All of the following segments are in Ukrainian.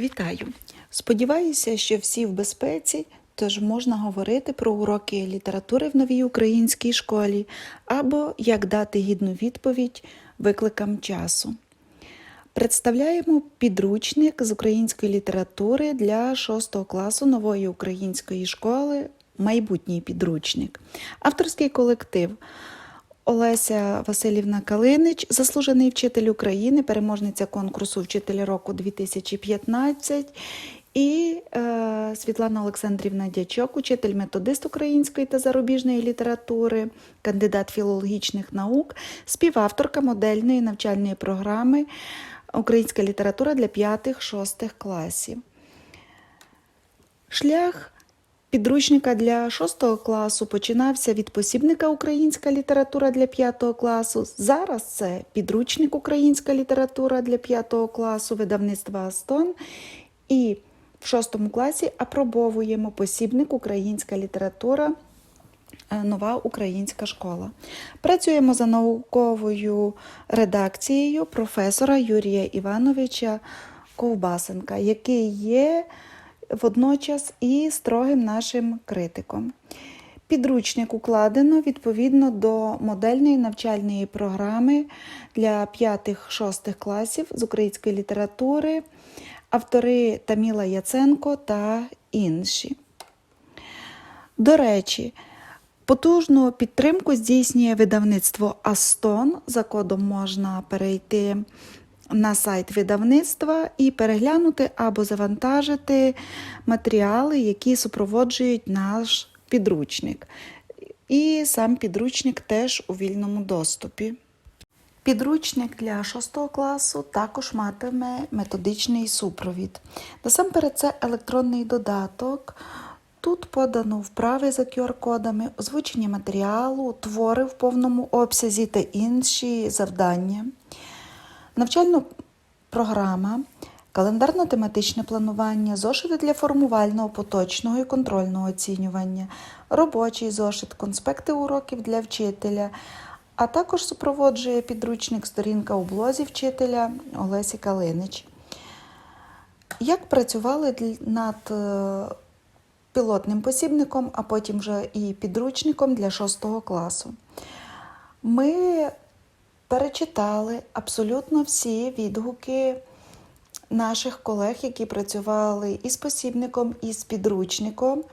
Вітаю! Сподіваюся, що всі в безпеці, тож можна говорити про уроки літератури в новій українській школі або як дати гідну відповідь викликам часу. Представляємо підручник з української літератури для 6 класу нової української школи Майбутній підручник. Авторський колектив. Олеся Васильівна Калинич, заслужений вчитель України, переможниця конкурсу Вчитель року 2015. І е, Світлана Олександрівна Дячок, учитель методист української та зарубіжної літератури, кандидат філологічних наук, співавторка модельної навчальної програми Українська література для 5-6 класів. Шлях Підручника для 6 класу починався від посібника Українська література для 5 класу. Зараз це підручник Українська література для 5 класу видавництва Астон. І в 6 класі апробовуємо посібник Українська література. е, Нова українська школа. Працюємо за науковою редакцією професора Юрія Івановича Ковбасенка, який є водночас і строгим нашим критиком. Підручник укладено відповідно до модельної навчальної програми для 5-6 класів з української літератури, автори Таміла Яценко та інші. До речі, потужну підтримку здійснює видавництво Астон. За кодом можна перейти на сайт видавництва і переглянути або завантажити матеріали, які супроводжують наш підручник. І сам підручник теж у вільному доступі. Підручник для 6 класу також матиме методичний супровід. Насамперед, це електронний додаток. Тут подано вправи за QR-кодами, озвучення матеріалу, твори в повному обсязі та інші завдання. Навчальна програма, календарно-тематичне планування, зошити для формувального, поточного і контрольного оцінювання, робочий зошит, конспекти уроків для вчителя, а також супроводжує підручник сторінка у блозі вчителя Олесі Калинич. Як працювали над е, пілотним посібником, а потім вже і підручником для 6 класу? Ми перечитали абсолютно всі відгуки наших колег, які працювали із посібником, і з підручником.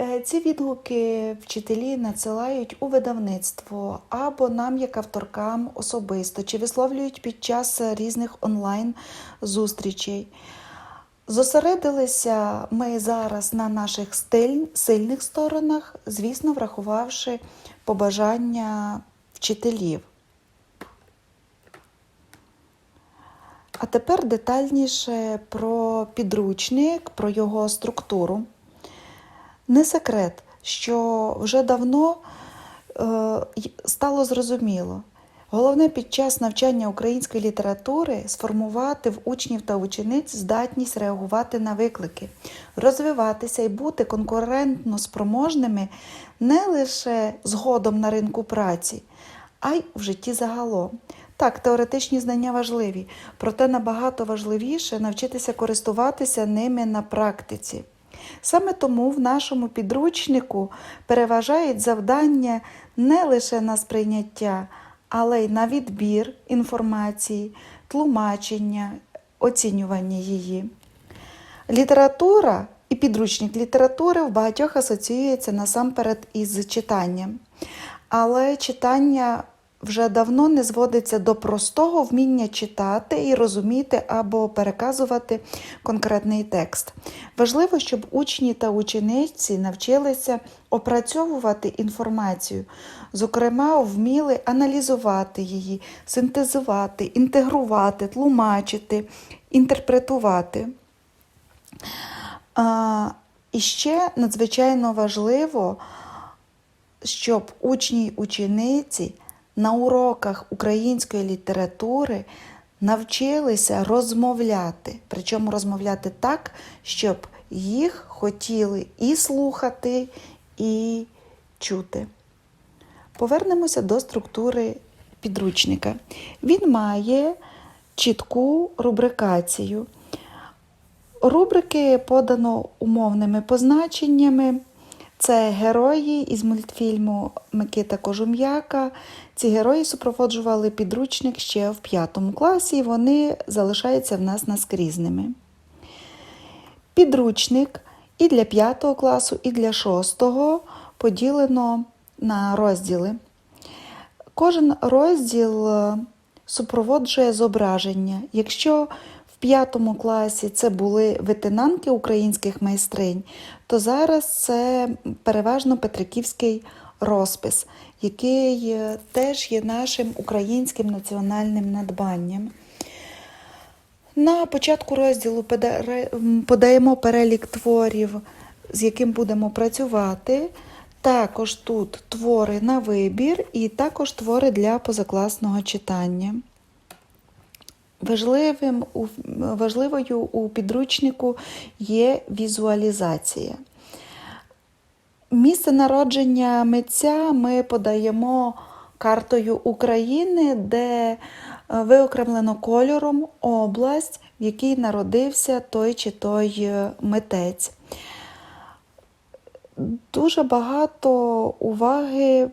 Е, Ці відгуки вчителі надсилають у видавництво або нам, як авторкам, особисто, чи висловлюють під час різних онлайн-зустрічей. Зосередилися ми зараз на наших стиль, сильних сторонах, звісно, врахувавши побажання вчителів. А тепер детальніше про підручник, про його структуру. Не секрет, що вже давно е, стало зрозуміло. Головне під час навчання української літератури сформувати в учнів та учениць здатність реагувати на виклики, розвиватися і бути конкурентно спроможними не лише згодом на ринку праці, а й в житті загалом. Так, теоретичні знання важливі, проте набагато важливіше навчитися користуватися ними на практиці. Саме тому в нашому підручнику переважають завдання не лише на сприйняття, але й на відбір інформації, тлумачення, оцінювання її. Література і підручник літератури в багатьох асоціюється насамперед із читанням. Але читання вже давно не зводиться до простого вміння читати і розуміти або переказувати конкретний текст. Важливо, щоб учні та учениці навчилися опрацьовувати інформацію, зокрема, вміли аналізувати її, синтезувати, інтегрувати, тлумачити, інтерпретувати. А, і ще надзвичайно важливо, щоб учні й учениці на уроках української літератури навчилися розмовляти, причому розмовляти так, щоб їх хотіли і слухати, і чути. Повернемося до структури підручника. Він має чітку рубрикацію. Рубрики подано умовними позначеннями. Це герої із мультфільму Микита Кожум'яка. Ці герої супроводжували підручник ще в п'ятому класі, і вони залишаються в нас наскрізними. Підручник і для п'ятого класу, і для шостого поділено на розділи. Кожен розділ е, супроводжує зображення. Якщо п'ятому класі це були витинанки українських майстринь, то зараз це переважно Петриківський розпис, який е, теж є нашим українським національним надбанням. На початку розділу подаємо перелік творів, з яким будемо працювати. Також тут твори на вибір і також твори для позакласного читання. Важливим, важливою у підручнику є візуалізація. Місце народження митця ми подаємо картою України, де е, виокремлено кольором область, в якій народився той чи той е, митець. Дуже багато уваги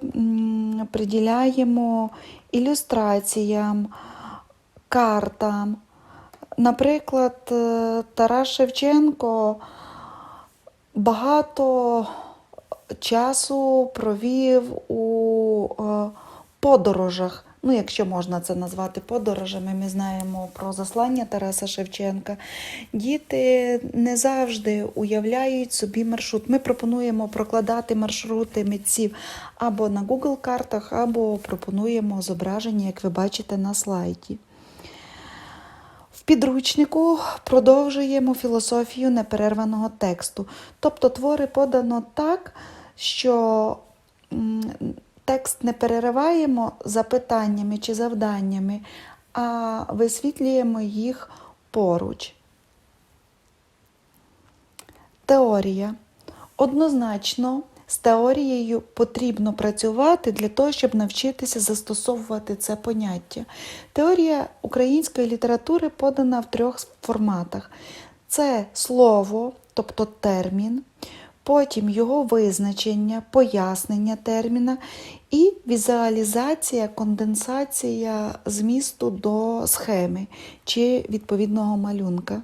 приділяємо ілюстраціям, картам. Наприклад, е, Тарас Шевченко багато часу провів у е, подорожах. Ну, якщо можна це назвати подорожами, ми знаємо про заслання Тараса Шевченка. Діти не завжди уявляють собі маршрут. Ми пропонуємо прокладати маршрути митців або на Google картах, або пропонуємо зображення, як ви бачите на слайді. Підручнику продовжуємо філософію неперерваного тексту. Тобто твори подано так, що текст не перериваємо запитаннями чи завданнями, а висвітлюємо їх поруч. Теорія. Однозначно, з теорією потрібно працювати для того, щоб навчитися застосовувати це поняття. Теорія української літератури подана в трьох форматах: це слово, тобто термін, потім його визначення, пояснення терміна і візуалізація, конденсація змісту до схеми чи відповідного малюнка.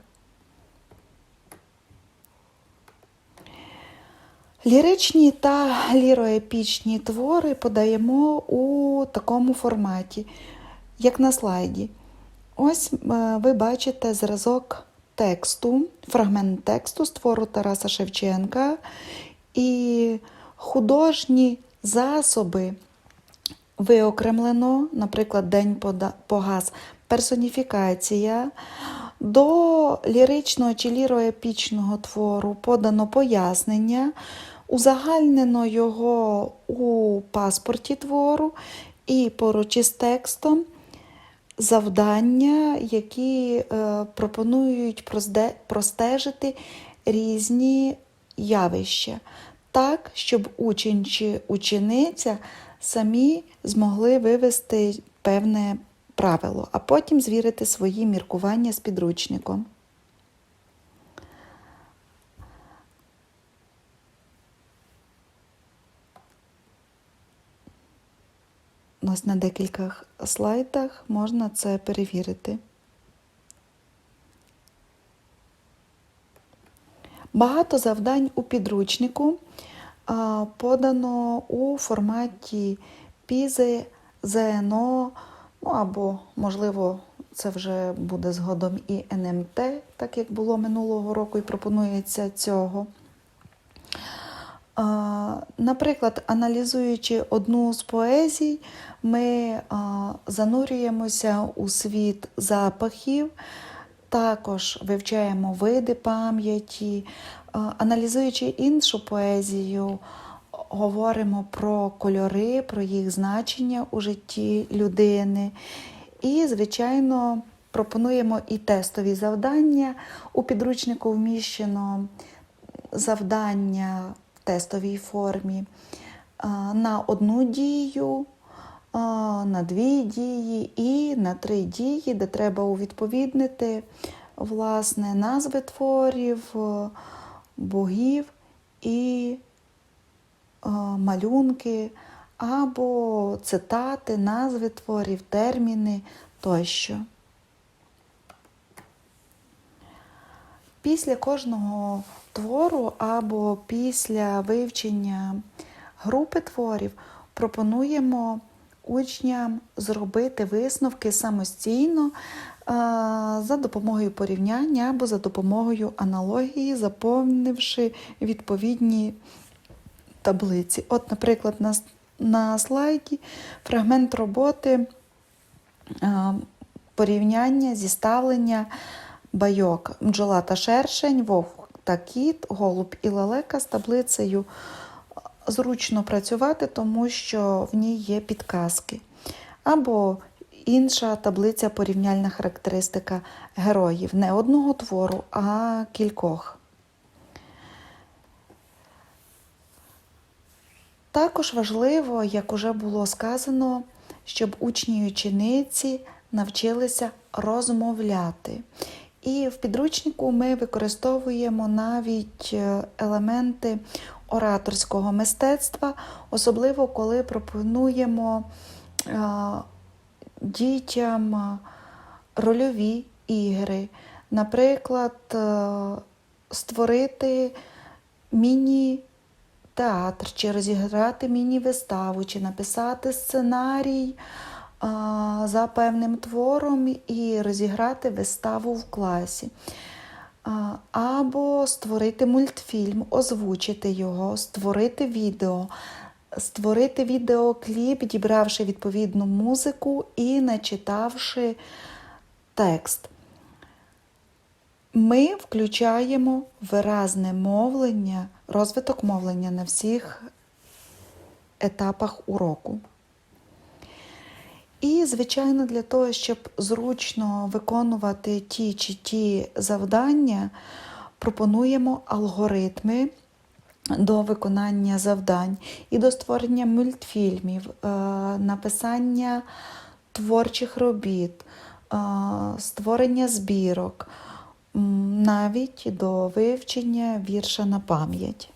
Ліричні та ліроепічні твори подаємо у такому форматі, як на слайді. Ось е, ви бачите зразок тексту, фрагмент тексту з твору Тараса Шевченка і художні засоби виокремлено, наприклад, День погас, персоніфікація. До ліричного чи ліроепічного твору подано пояснення, узагальнено його у паспорті твору і поруч із текстом завдання, які е, пропонують простежити різні явища, так, щоб учень чи учениця самі змогли вивести певне правило, а потім звірити свої міркування з підручником. Ось на декількох слайдах можна це перевірити. Багато завдань у підручнику подано у форматі пізи, ЗНО, ну або, можливо, це вже буде згодом і НМТ, так як було минулого року і пропонується цього. Наприклад, аналізуючи одну з поезій, ми занурюємося у світ запахів, також вивчаємо види пам'яті, аналізуючи іншу поезію, говоримо про кольори, про їх значення у житті людини. І, звичайно, пропонуємо і тестові завдання. У підручнику вміщено завдання тестовій формі на одну дію, на дві дії і на три дії, де треба увідповіднити власне, назви творів, е, богів і е, малюнки, або цитати, назви творів, терміни тощо. Після кожного твору або після вивчення групи творів пропонуємо учням зробити висновки самостійно за допомогою порівняння або за допомогою аналогії, заповнивши відповідні таблиці. От, наприклад, на, слайді фрагмент роботи а, порівняння, зіставлення байок бджола та шершень, вовк та кіт, голуб і лелека з таблицею зручно працювати, тому що в ній є підказки. Або інша таблиця порівняльна характеристика героїв не одного твору, а кількох. Також важливо, як уже було сказано, щоб учні і учениці навчилися розмовляти. І в підручнику ми використовуємо навіть е, елементи ораторського мистецтва, особливо коли пропонуємо е, дітям е, рольові ігри, наприклад, створити міні театр, чи розіграти міні-виставу, чи написати сценарій за певним твором і розіграти виставу в класі. Або створити мультфільм, озвучити його, створити відео, створити відеокліп, дібравши відповідну музику і начитавши текст. Ми включаємо виразне мовлення, розвиток мовлення на всіх етапах уроку. І, звичайно, для того, щоб зручно виконувати ті чи ті завдання, пропонуємо алгоритми до виконання завдань і до створення мультфільмів, е, написання творчих робіт, е, створення збірок, навіть до вивчення вірша на пам'ять.